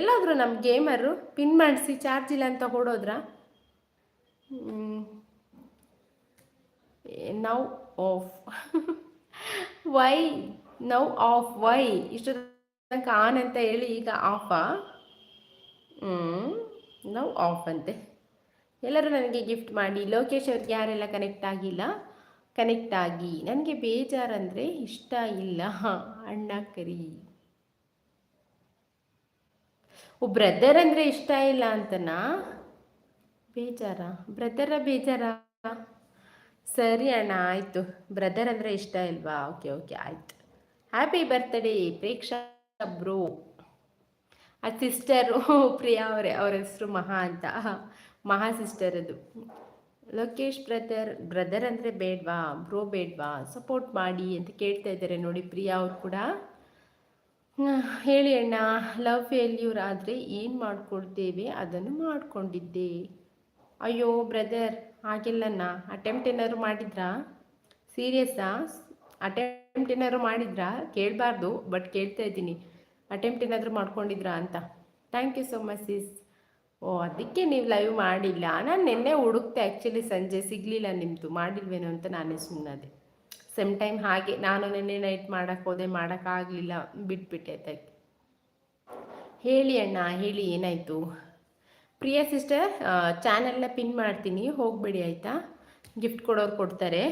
ಎಲ್ಲಾದರೂ ನಮ್ಮ ಗೇಮರು ಪಿನ್ ಮಾಡಿಸಿ ಚಾರ್ಜ್ ಇಲ್ಲ ಅಂತ ಹೊಡೋದ್ರಾ? Now off [laughs] why now off why ಇಷ್ಟು ತನಕ ಆನ್ ಅಂತ ಹೇಳಿ ಈಗ ಆಫಾ ನೌ ಆಫ್ ಅಂತೆ. ಎಲ್ಲರೂ ನನಗೆ ಗಿಫ್ಟ್ ಮಾಡಿ. ಲೋಕೇಶ್ ಅವ್ರಿಗೆ ಯಾರೆಲ್ಲ ಕನೆಕ್ಟ್ ಆಗಿಲ್ಲ? ಕನೆಕ್ಟ್ ಆಗಿ. ನನಗೆ ಬೇಜಾರಂದರೆ ಇಷ್ಟ ಇಲ್ಲ. ಅಣ್ಣ, ಕರಿ. ಓ ಬ್ರದರ್ ಅಂದರೆ ಇಷ್ಟ ಇಲ್ಲ ಅಂತನಾ? ಬೇಜಾರ? ಬ್ರದರ ಬೇಜಾರ? ಸರಿ ಅಣ್ಣ, ಆಯಿತು. ಬ್ರದರ್ ಅಂದರೆ ಇಷ್ಟ ಇಲ್ವಾ? ಓಕೆ ಓಕೆ ಆಯಿತು. Happy birthday Preksha bro. ಆ ಸಿಸ್ಟರು ಪ್ರಿಯಾ ಅವರೇ, ಅವ್ರ ಹೆಸರು ಮಹಾ ಅಂತ. ಮಹಾ ಸಿಸ್ಟರ್ ಅದು. ಲೋಕೇಶ್ ಬ್ರದರ್ ಬ್ರದರ್ ಅಂದರೆ ಬೇಡವಾ? ಬ್ರೋ ಬೇಡವಾ? ಸಪೋರ್ಟ್ ಮಾಡಿ ಅಂತ ಕೇಳ್ತಾ ಇದ್ದಾರೆ ನೋಡಿ ಪ್ರಿಯಾ ಅವ್ರು ಕೂಡ. ಹೇಳಿ ಅಣ್ಣ ಲವ್ ಫೇಲ್ಯೂರ್ ಆದರೆ ಏನು ಮಾಡಿಕೊಡ್ತೇವೆ ಅದನ್ನು ಮಾಡಿಕೊಂಡಿದ್ದೆ. ಅಯ್ಯೋ ಬ್ರದರ್ ಹಾಗೆಲ್ಲಣ್ಣ. ಅಟೆಂಪ್ಟ್ ಏನಾದ್ರು ಮಾಡಿದ್ರಾ? ಸೀರಿಯಸ್ಸಾ ಅಟೆಂಪ್ಟ್ ಏನಾದ್ರು ಮಾಡಿದ್ರಾ? ಕೇಳಬಾರ್ದು ಬಟ್ ಕೇಳ್ತಾ ಇದ್ದೀನಿ. ಅಟೆಂಪ್ಟ್ ಏನಾದರೂ ಮಾಡ್ಕೊಂಡಿದ್ರಾ ಅಂತ. Thank you so much sis ಓ, ಅದಕ್ಕೆ ನೀವು ಲೈವ್ ಮಾಡಿಲ್ಲ. ನಾನು ನಿನ್ನೆ ಹುಡುಕ್ತೆ ಆ್ಯಕ್ಚುಲಿ ಸಂಜೆ, ಸಿಗಲಿಲ್ಲ ನಿಮ್ಮದು ಮಾಡಿಲ್ವೇನೋ ಅಂತ ನಾನೇ ಸುಮ್ಮನದೆ ಸೇಮ್ ಟೈಮ್ ಹಾಗೆ. ನಾನು ನಿನ್ನೆ ನೈಟ್ ಮಾಡೋಕ್ಕೆ ಹೋದೆ ಮಾಡೋಕ್ಕಾಗಲಿಲ್ಲ ಬಿಟ್ಬಿಟ್ಟೆ ಅದಕ್ಕೆ ಹೇಳಿ ಅಣ್ಣ, ಹೇಳಿ ಏನಾಯಿತು? ಪ್ರಿಯಾ ಸಿಸ್ಟರ್ ಚಾನೆಲ್ನ ಪಿನ್ ಮಾಡ್ತೀನಿ, ಹೋಗಬೇಡಿ ಆಯಿತಾ? ಗಿಫ್ಟ್ ಕೊಡೋರು ಕೊಡ್ತಾರೆ,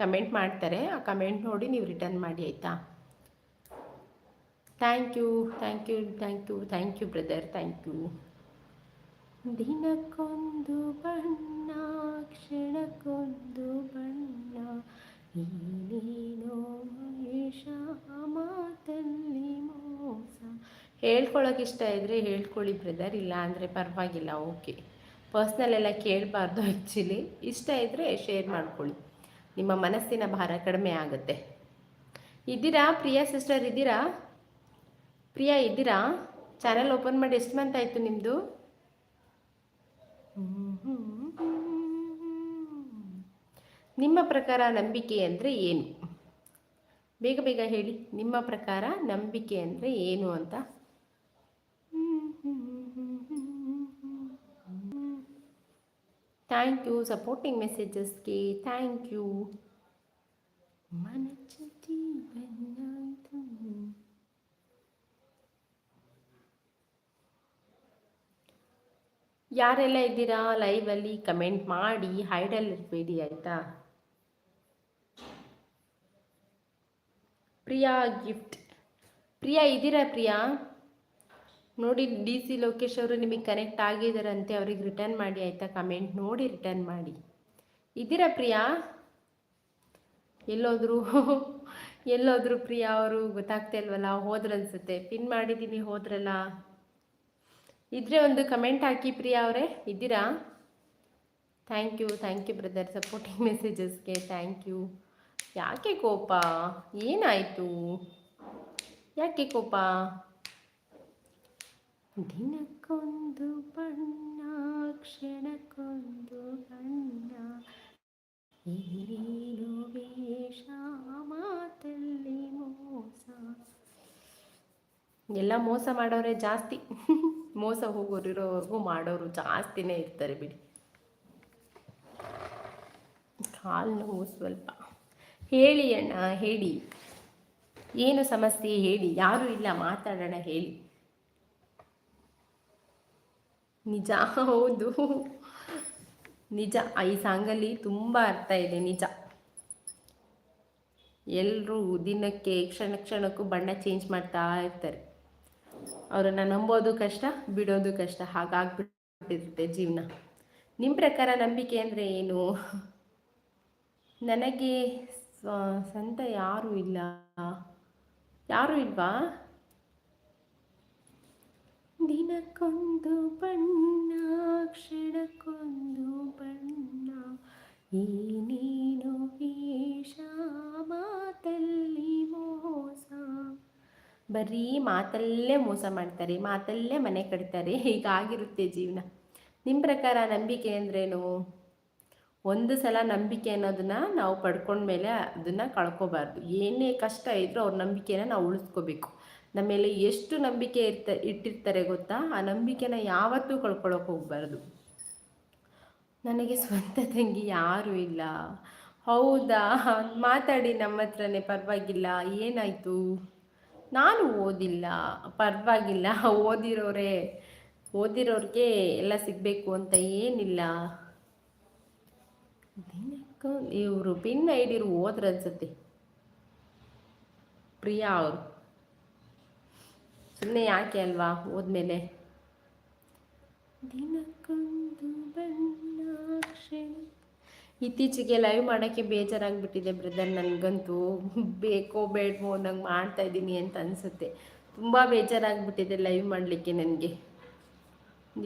ಕಮೆಂಟ್ ಮಾಡ್ತಾರೆ, ಆ ಕಮೆಂಟ್ ನೋಡಿ ನೀವು ರಿಟರ್ನ್ ಮಾಡಿ ಆಯಿತಾ? Thank you thank you thank you thank you brother, thank you. ದಿನಕ್ಕೊಂದು ಬಣ್ಣ, ಕ್ಷಣಕ್ಕೊಂದು ಬಣ್ಣ ನೀನೇನೋ ಮಹೇಶ ಮಾತಲ್ಲಿ ಮೋಸ. ಹೇಳ್ಕೊಳಕ್ಕೆ ಇಷ್ಟ ಇದ್ದರೆ ಹೇಳ್ಕೊಳ್ಳಿ ಬ್ರದರ್, ಇಲ್ಲ ಅಂದರೆ ಪರವಾಗಿಲ್ಲ, ಓಕೆ. ಪರ್ಸ್ನಲ್ ಎಲ್ಲ ಕೇಳಬಾರ್ದು ಆ್ಯಕ್ಚುಲಿ ಇಷ್ಟ ಇದ್ದರೆ ಶೇರ್ ಮಾಡ್ಕೊಳ್ಳಿ. ನಿಮ್ಮ ಮನಸ್ಸಿನ ಭಾರ ಕಡಿಮೆ ಆಗುತ್ತೆ. ಇದ್ದೀರಾ? ಪ್ರಿಯಾ ಸಿಸ್ಟರ್ ಇದ್ದೀರಾ? ಪ್ರಿಯಾ ಇದ್ದೀರಾ? ಚಾನಲ್ ಓಪನ್ ಮಾಡಿ ಎಷ್ಟು ಮಂತ್ ಆಯಿತು ನಿಮ್ಮದು ನಿಮ್ಮ ಪ್ರಕಾರ ನಂಬಿಕೆ ಅಂದರೆ ಏನು? ಬೇಗ ಬೇಗ ಹೇಳಿ. ನಿಮ್ಮ ಪ್ರಕಾರ ನಂಬಿಕೆ ಅಂದರೆ ಏನು ಅಂತ? ಥ್ಯಾಂಕ್ ಯು ಸಪೋರ್ಟಿಂಗ್ ಮೆಸೇಜಸ್ಗೆ ಥ್ಯಾಂಕ್ ಯು ಯಾರೆಲ್ಲ ಇದ್ದೀರಾ ಲೈವಲ್ಲಿ ಕಮೆಂಟ್ ಮಾಡಿ ಹೈಡಲ್ಲಿ ಇರಬೇಡಿ ಆಯಿತಾ? ಪ್ರಿಯಾ ಗಿಫ್ಟ್ ಪ್ರಿಯಾ ಇದ್ದೀರಾ ಪ್ರಿಯಾ? ನೋಡಿ ಡಿ ಸಿ ಲೋಕೇಶ್ ಅವರು ನಿಮಗೆ ಕನೆಕ್ಟ್ ಆಗಿದ್ದಾರಂತೆ ಅವ್ರಿಗೆ ರಿಟರ್ನ್ ಮಾಡಿ ಆಯಿತಾ? ಕಮೆಂಟ್ ನೋಡಿ ರಿಟರ್ನ್ ಮಾಡಿ. ಇದ್ದೀರಾ ಪ್ರಿಯಾ? ಎಲ್ಲೋದ್ರು? [laughs] ಎಲ್ಲೋದ್ರು ಪ್ರಿಯಾ ಅವರು? ಗೊತ್ತಾಗ್ತಾ ಇಲ್ವಲ್ಲ? ಹೋದ್ರನ್ಸುತ್ತೆ ಪಿನ್ ಮಾಡಿದ್ದೀನಿ ಹೋದ್ರಲ್ಲ. ಇದ್ರೆ ಒಂದು ಕಮೆಂಟ್ ಹಾಕಿ ಪ್ರಿಯಾ ಅವರೇ. ಇದ್ದೀರಾ? Thank you thank you brother supporting ಮೆಸೇಜಸ್ಗೆ thank you ಯಾಕೆ ಕೋಪ? ಏನಾಯಿತು? ಯಾಕೆ ಕೋಪ? ದಿನಕ್ಕೊಂದು ಬಣ್ಣ, ಕ್ಷಣಕ್ಕೊಂದು ಬಣ್ಣ. ಏನೇನು ವೇಷ, ಮಾತಲ್ಲಿ ಮೋಸ. ಎಲ್ಲ ಮೋಸ ಮಾಡೋರೆ ಜಾಸ್ತಿ. [laughs] ಮೋಸ ಹೋಗೋರು ಇರೋವರೆಗೂ ಮಾಡೋರು ಜಾಸ್ತಿನೇ ಇರ್ತಾರೆ ಬಿಡಿ. ಕಾಲು ನೋವು ಸ್ವಲ್ಪ. ಹೇಳಿ ಅಣ್ಣ, ಹೇಳಿ. ಏನು ಸಮಸ್ಯೆ ಹೇಳಿ? ಯಾರೂ ಇಲ್ಲ, ಮಾತಾಡೋಣ, ಹೇಳಿ. ನಿಜ. ಹೌದು. ನಿಜ. ಈ ಸಾಂಗಲ್ಲಿ ತುಂಬ ಅರ್ಥ ಇದೆ. ನಿಜ. ಎಲ್ಲರೂ ದಿನಕ್ಕೆ ಕ್ಷಣ ಕ್ಷಣಕ್ಕೂ ಬಣ್ಣ ಚೇಂಜ್ ಮಾಡ್ತಾ ಇರ್ತಾರೆ. ಅವರನ್ನು ನಂಬೋದು ಕಷ್ಟ, ಬಿಡೋದು ಕಷ್ಟ. ಹಾಗಾಗ್ಬಿಟ್ಟಿರುತ್ತೆ ಜೀವನ. ನಿಮ್ಮ ಪ್ರಕಾರ ನಂಬಿಕೆ ಅಂದರೆ ಏನು? ನನಗೆ ಸ್ವ- ಸ್ವಂತ ಯಾರೂ ಇಲ್ಲ. ಯಾರೂ ಇಲ್ವಾ? ದಿನಕ್ಕೊಂದು ಬಣ್ಣ, ಕ್ಷಣಕ್ಕೊಂದು ಬಣ್ಣ. ಏನೇನೋ ವೇಷ ಮಾತಲ್ಲಿ ಮೋಸ. ಬರೀ ಮಾತಲ್ಲೇ ಮೋಸ ಮಾಡ್ತಾರೆ, ಮಾತಲ್ಲೇ ಮನೆ ಕಟ್ತಾರೆ, ಹೀಗಾಗಿರುತ್ತೆ ಜೀವನ. ನಿಮ್ಮ ಪ್ರಕಾರ ನಂಬಿಕೆ ಅಂದ್ರೇನು? ಒಂದು ಸಲ ನಂಬಿಕೆ ಅನ್ನೋದನ್ನ ನಾವು ಪಡ್ಕೊಂಡ್ಮೇಲೆ ಅದನ್ನು ಕಳ್ಕೊಬಾರ್ದು. ಏನೇ ಕಷ್ಟ ಇದ್ರೂ ಅವ್ರ ನಂಬಿಕೆನ ನಾವು ಉಳಿಸ್ಕೋಬೇಕು. ನಮ್ಮ ಮೇಲೆ ಎಷ್ಟು ನಂಬಿಕೆ ಇರ್ತ, ಇಟ್ಟಿರ್ತಾರೆ ಗೊತ್ತಾ? ಆ ನಂಬಿಕೆನ ಯಾವತ್ತೂ ಕಳ್ಕೊಳ್ಳೋಕೆ ಹೋಗ್ಬಾರ್ದು. ನನಗೆ ಸ್ವಂತ ತಂಗಿ ಯಾರೂ ಇಲ್ಲ. ಹೌದಾ? ಮಾತಾಡಿ ನಮ್ಮ ಹತ್ರನೇ, ಪರವಾಗಿಲ್ಲ. ಏನಾಯಿತು? ನಾನು ಓದಿಲ್ಲ. ಪರವಾಗಿಲ್ಲ. ಓದಿರೋರೇ, ಓದಿರೋರಿಗೆ ಎಲ್ಲ ಸಿಗಬೇಕು ಅಂತ ಏನಿಲ್ಲ. ಇವರು ಪಿನ್ ಐಡಿರು ಓದ್ರು ಅನ್ಸುತ್ತೆ. ಪ್ರಿಯಾ ಅವರು. ಸುಮ್ಮನೆ ಯಾಕೆ ಅಲ್ವಾ ಹೋದ್ಮೇಲೆ? ದಿನಕ್ಕೊಂದು ಇತ್ತೀಚೆಗೆ ಲೈವ್ ಮಾಡೋಕ್ಕೆ ಬೇಜಾರಾಗ್ಬಿಟ್ಟಿದೆ ಬ್ರದರ್ ನನಗಂತೂ. ಬೇಕೋ ಬೇಡವೋ ನಂಗೆ ಮಾಡ್ತಾ ಇದ್ದೀನಿ ಅಂತ ಅನಿಸುತ್ತೆ. ತುಂಬ ಬೇಜಾರಾಗ್ಬಿಟ್ಟಿದೆ ಲೈವ್ ಮಾಡಲಿಕ್ಕೆ ನನಗೆ.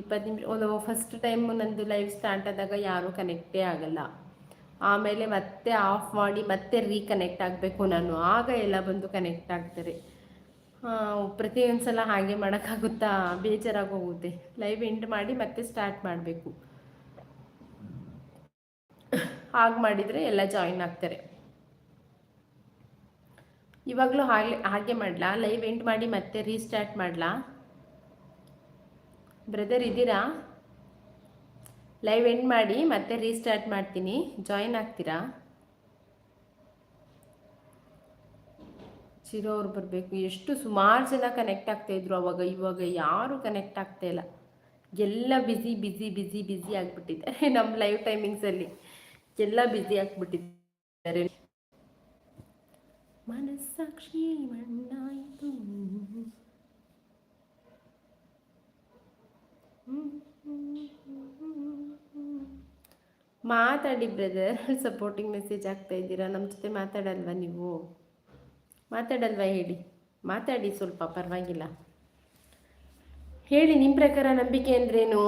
ಇಪ್ಪತ್ತು ನಿಮಿಷ ಒಂದು ಫಸ್ಟ್ ಟೈಮು ನಂದು ಲೈವ್ ಸ್ಟಾರ್ಟ್ ಆದಾಗ ಯಾರೂ ಕನೆಕ್ಟೇ ಆಗಲ್ಲ. ಆಮೇಲೆ ಮತ್ತೆ ಆಫ್ ಮಾಡಿ ಮತ್ತೆ ರೀಕನೆಕ್ಟ್ ಆಗಬೇಕು ನಾನು. ಆಗ ಎಲ್ಲ ಬಂದು ಕನೆಕ್ಟ್ ಆಗ್ತಾರೆ. ಪ್ರತಿಯೊಂದು ಸಲ ಹಾಗೆ ಮಾಡೋಕ್ಕಾಗುತ್ತಾ ಬೇಜಾರಾಗಿ ಹೋಗುತ್ತೆ ಲೈವ್ ಎಂಡ್ ಮಾಡಿ ಮತ್ತೆ ಸ್ಟಾರ್ಟ್ ಮಾಡಬೇಕು. ಹಾಗೆ ಮಾಡಿದರೆ ಎಲ್ಲ ಜಾಯಿನ್ ಆಗ್ತಾರೆ. ಇವಾಗಲೂ ಹಾಗೆ ಹಾಗೆ ಮಾಡಲಾ? ಲೈವ್ ಎಂಡ್ ಮಾಡಿ ಮತ್ತೆ ರೀಸ್ಟಾರ್ಟ್ ಮಾಡಲಾ? ಬ್ರದರ್ ಇದ್ದೀರಾ? ಲೈವ್ ಎಂಡ್ ಮಾಡಿ ಮತ್ತೆ ರೀಸ್ಟಾರ್ಟ್ ಮಾಡ್ತೀನಿ. ಜಾಯಿನ್ ಆಗ್ತೀರಾ? ಅವ್ರು ಬರಬೇಕು. ಎಷ್ಟು ಸುಮಾರು ಜನ ಕನೆಕ್ಟ್ ಆಗ್ತಾಯಿದ್ರು ಅವಾಗ. ಇವಾಗ ಯಾರೂ ಕನೆಕ್ಟ್ ಆಗ್ತಾ ಇಲ್ಲ. ಎಲ್ಲ ಬ್ಯುಸಿ ಬ್ಯುಸಿ ಬ್ಯುಸಿ ಬ್ಯುಸಿ ಆಗಿಬಿಟ್ಟಿದ್ದಾರೆ ನಮ್ಮ ಲೈವ್ ಟೈಮಿಂಗ್ಸಲ್ಲಿ ಎಲ್ಲ ಬ್ಯುಸಿ ಆಗಿಬಿಟ್ಟಿದ್ದಾರೆ. ಮನಸ್ಸಾಕ್ಷಿ ಮಣ್ಣಾಯಿತು. ಮಾತಾಡಿ ಬ್ರದರ್ ಸಪೋರ್ಟಿಂಗ್ ಮೆಸೇಜ್ ಆಗ್ತಾ ಇದ್ದೀರಾ? ನಮ್ಮ ಜೊತೆ ಮಾತಾಡಲ್ವಾ ನೀವು? ಮಾತಾಡಲ್ವಾ ಹೇಳಿ? ಮಾತಾಡಿ ಸ್ವಲ್ಪ, ಪರವಾಗಿಲ್ಲ. ಹೇಳಿ ನಿಮ್ಮ ಪ್ರಕಾರ ನಂಬಿಕೆ ಅಂದ್ರೇನು?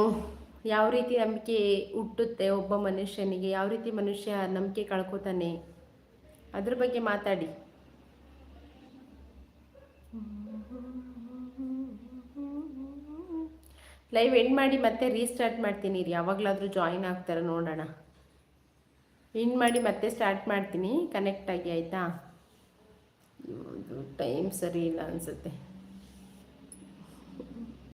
ಯಾವ ರೀತಿ ನಂಬಿಕೆ ಹುಟ್ಟುತ್ತೆ ಒಬ್ಬ ಮನುಷ್ಯನಿಗೆ? ಯಾವ ರೀತಿ ಮನುಷ್ಯ ನಂಬಿಕೆ ಕಳ್ಕೊತಾನೆ? ಅದ್ರ ಬಗ್ಗೆ ಮಾತಾಡಿ. ಲೈವ್ ಎಂಡ್ ಮಾಡಿ ಮತ್ತೆ ರೀಸ್ಟಾರ್ಟ್ ಮಾಡ್ತೀನಿ ರೀ. ಯಾವಾಗಲಾದರೂ ಜಾಯಿನ್ ಆಗ್ತಾರೆ ನೋಡೋಣ. ಎಂಡ್ ಮಾಡಿ ಮತ್ತೆ ಸ್ಟಾರ್ಟ್ ಮಾಡ್ತೀನಿ. ಕನೆಕ್ಟ್ ಆಗಿ ಆಯಿತಾ? ಟೈಮ್ ಸರಿ ಇಲ್ಲ ಅನಿಸುತ್ತೆ.